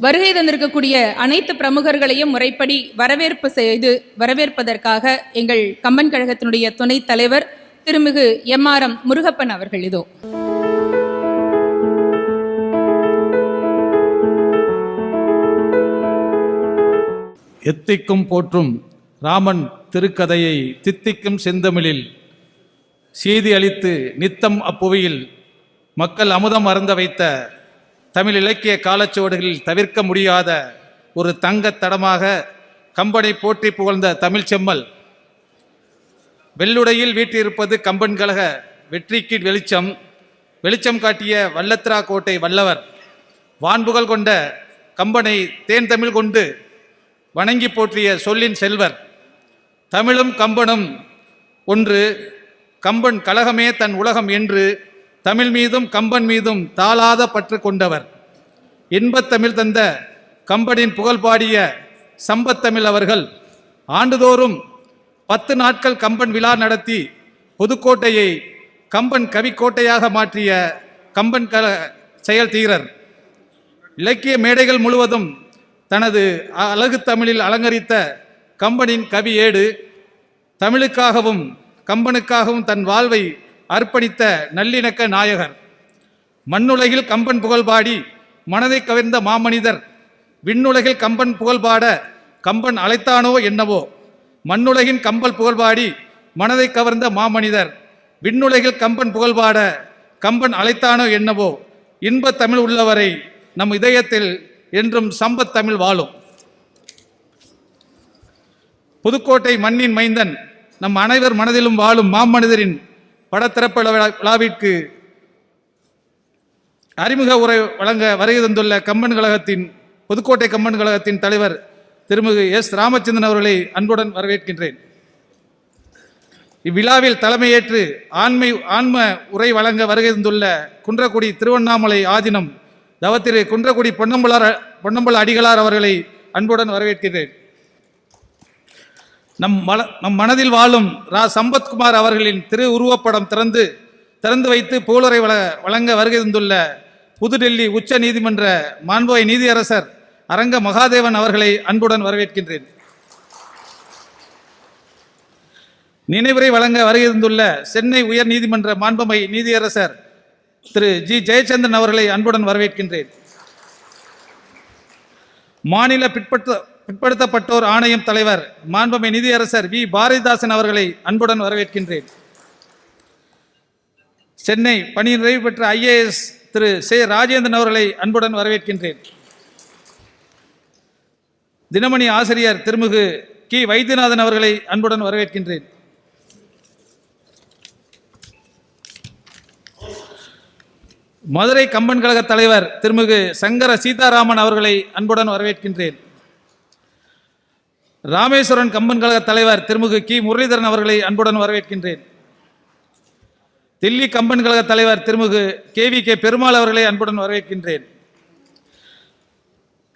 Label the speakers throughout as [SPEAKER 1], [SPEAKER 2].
[SPEAKER 1] வருகை தந்திருக்கக்கூடிய அனைத்து பிரமுகர்களையும் முறைப்படி வரவேற்பு செய்து வரவேற்பதற்காக எங்கள் கம்பன் கழகத்தினுடைய துணைத் தலைவர் திருமிகு எம்ஆர்எம் முருகப்பன் அவர்கள் இதோ.
[SPEAKER 2] எத்திக்கும் போற்றும் ராமன் திருக்கதையை தித்திக்கும் செந்தமிழில் செய்தி அளித்து நித்தம் அப்புவியில் மக்கள் அமுதம் அருந்த வைத்த தமிழ் இலக்கிய காலச்சுவடுகளில் தவிர்க்க முடியாத ஒரு தங்கத் தடமாக கம்பனை போற்றி புகழ்ந்த தமிழ் செம்மல். வெள்ளுடையில் வீட்டிருப்பது கம்பன் கழக வெற்றிக்கு வெளிச்சம் வெளிச்சம் காட்டிய வல்லத்ரா கோட்டை வல்லவர். வான்புகழ் கொண்ட கம்பனை தேன் தமிழ் கொண்டு வணங்கி போற்றிய சொல்லின் செல்வர். தமிழும் கம்பனும் ஒன்று கம்பன் கழகமே தன் உலகம் என்று தமிழ் மீதும் கம்பன் மீதும் தாளாத பற்று கொண்டவர். இன்பத்தமிழ் தந்த கம்பனின் புகழ் பாடிய சம்பத்தமிழ் அவர்கள் ஆண்டுதோறும் பத்து நாட்கள் கம்பன் விழா நடத்தி புதுக்கோட்டையை கம்பன் கவிக்கோட்டையாக மாற்றிய கம்பன் கல செயல் தீரர். இலக்கிய மேடைகள் முழுவதும் தனது அழகு தமிழில் அலங்கரித்த கம்பனின் கவி ஏடு தமிழுக்காகவும் கம்பனுக்காகவும் தன் வாழ்வை அர்ப்பணித்த நல்லிணக்க நாயகர். மண்ணுலகில் கம்பன் புகழ்பாடி மனதை கவர்ந்த மாமனிதர். விண்ணுலகில் கம்பன் புகழ்பாட கம்பன் அழைத்தானோ என்னவோ. மண்ணுலகின் கம்பல் புகழ்பாடி மனதை கவர்ந்த மாமனிதர். விண்ணுலகில் கம்பன் புகழ்பாட கம்பன் அழைத்தானோ என்னவோ. இன்பத் தமிழ் உள்ளவரை நம் இதயத்தில் என்றும் சம்பத் தமிழ் வாழும். புதுக்கோட்டை மண்ணின் மைந்தன் நம் அனைவர் மனதிலும் வாழும் மாமனிதரின் படத்திறப்பு விழாவிற்கு அறிமுக உரை வழங்க வருகை தந்துள்ள கம்பன் கழகத்தின் புதுக்கோட்டை கம்பன் கழகத்தின் தலைவர் திருமிகு எஸ். ராமச்சந்திரன் அவர்களை அன்புடன் வரவேற்கின்றேன். இவ்விழாவில் தலைமையேற்று ஆண்மை ஆன்ம உரை வழங்க வருகை தந்துள்ள குன்றக்குடி திருவண்ணாமலை ஆதீனம் தவத்திரு குன்றக்குடி பொன்னம்பலார் பொன்னம்பல அடிகளார் அவர்களை அன்புடன் வரவேற்கிறேன் நம் மல நம் மனதில் வாழும் ரா சம்பத்குமார் அவர்களின் திரு உருவப்படம் திறந்து திறந்து வைத்து புகழுரை வள வழங்க வருகை தந்துள்ள புதுடெல்லி உச்ச நீதிமன்ற மாண்புவை நீதியரசர் அரங்க மகாதேவன் அவர்களை அன்புடன் வரவேற்கின்றேன். நினைவுரை வழங்க வருகை தந்துள்ள சென்னை உயர் நீதிமன்ற மாண்புமை நீதியரசர் திரு ஜி. ஜெயச்சந்திரன் அவர்களை அன்புடன் வரவேற்கின்றேன். மாநில பிற்படுத்த பிற்படுத்தப்பட்டோர் ஆணையம் தலைவர் மாண்புமை நிதியரசர் வி. பாரதிதாசன் அவர்களை அன்புடன் வரவேற்கின்றேன். சென்னை பணி நிறைவு பெற்ற ஐஏஎஸ் திரு. சே. ராஜேந்திரன் அவர்களை அன்புடன் வரவேற்கின்றேன். தினமணி ஆசிரியர் திருமிகு கி. வைத்தியநாதன் அவர்களை அன்புடன் வரவேற்கின்றேன். மதுரை கம்பன் கழக தலைவர் திருமிகு சங்கர சீதாராமன் அவர்களை அன்புடன் வரவேற்கின்றேன். ராமேஸ்வரன் கம்பன் கழக தலைவர் திருமுக கி. முரளிதரன் அவர்களை அன்புடன் வரவேற்கின்றேன். தில்லி கம்பன் கழக தலைவர் திருமுகு கே. வி. கே. பெருமாள் அவர்களை அன்புடன் வரவேற்கின்றேன்.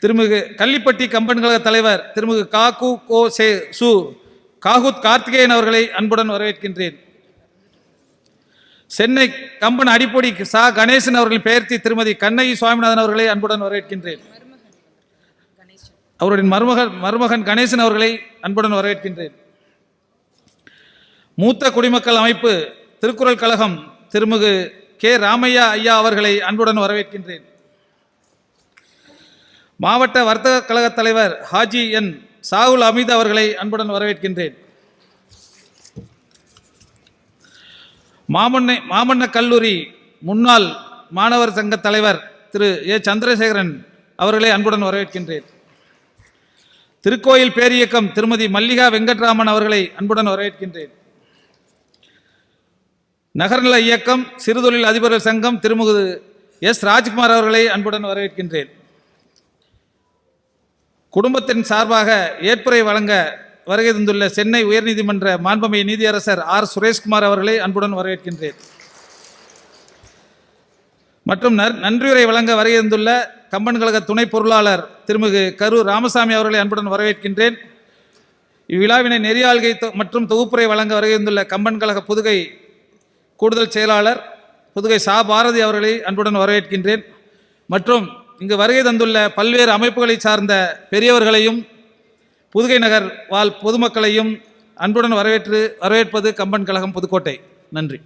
[SPEAKER 2] திருமிகு கள்ளிப்பட்டி கம்பன் கழக தலைவர் திருமிகு காகு கோ சே சு காகுத் கார்த்திகேயன் அவர்களை அன்புடன் வரவேற்கின்றேன். சென்னை கம்பன் அடிப்பொடி சா. கணேசன் அவர்களின் பெயர்த்தி திருமதி கண்ணகி சுவாமிநாதன் அவர்களை அன்புடன் வரவேற்கின்றேன். அவருடைய மருமகன் மருமகன் கணேசன் அவர்களை அன்புடன் வரவேற்கின்றேன். மூத்த குடிமக்கள் அமைப்பு திருக்குறள் கழகம் திருமிகு கே ராமையா ஐயா அவர்களை அன்புடன் வரவேற்கின்றேன். மாவட்ட வர்த்தக கழக தலைவர் ஹாஜி என் சாகுல் அமித் அவர்களை அன்புடன் வரவேற்கின்றேன். மாமன்ன மாமன்ன கல்லூரி முன்னாள் மாணவர் சங்க தலைவர் திரு ஏ சந்திரசேகரன் அவர்களை அன்புடன் வரவேற்கின்றேன். திருக்கோயில் பேரியக்கம் திருமதி மல்லிகா வெங்கட்ராமன் அவர்களை அன்புடன் வரவேற்கின்றேன். நகர்நல இயக்கம் சிறுதொழில் அதிபர்கள் சங்கம் திருமுகு எஸ். ராஜ்குமார் அவர்களை அன்புடன் வரவேற்கின்றேன். குடும்பத்தின் சார்பாக ஏற்புரை வழங்க வருகை தந்துள்ள சென்னை உயர்நீதிமன்ற மாண்புமை நீதியரசர் ஆர். சுரேஷ்குமார் அவர்களை அன்புடன் வரவேற்கின்றேன். மற்றும் நன்றியுரை வழங்க வருகை கம்பன் கழக துணை பொருளாளர் திருமிகு கரு ராமசாமி அவர்களை அன்புடன் வரவேற்கின்றேன். இவ்விழாவினை நெறியாள்கை தொ- மற்றும் தொகுப்புரை வழங்க வருகை கம்பன் கழக புதுகை கூடுதல் செயலாளர் புதுகை சா பாரதி அவர்களை அன்புடன் வரவேற்கின்றேன். மற்றும் இங்கு வருகை தந்துள்ள பல்வேறு அமைப்புகளை சார்ந்த பெரியவர்களையும் புதுகை நகர் வாழ் பொதுமக்களையும் அன்புடன் வரவேற்று வரவேற்பது கம்பன் கழகம் புதுக்கோட்டை. நன்றி.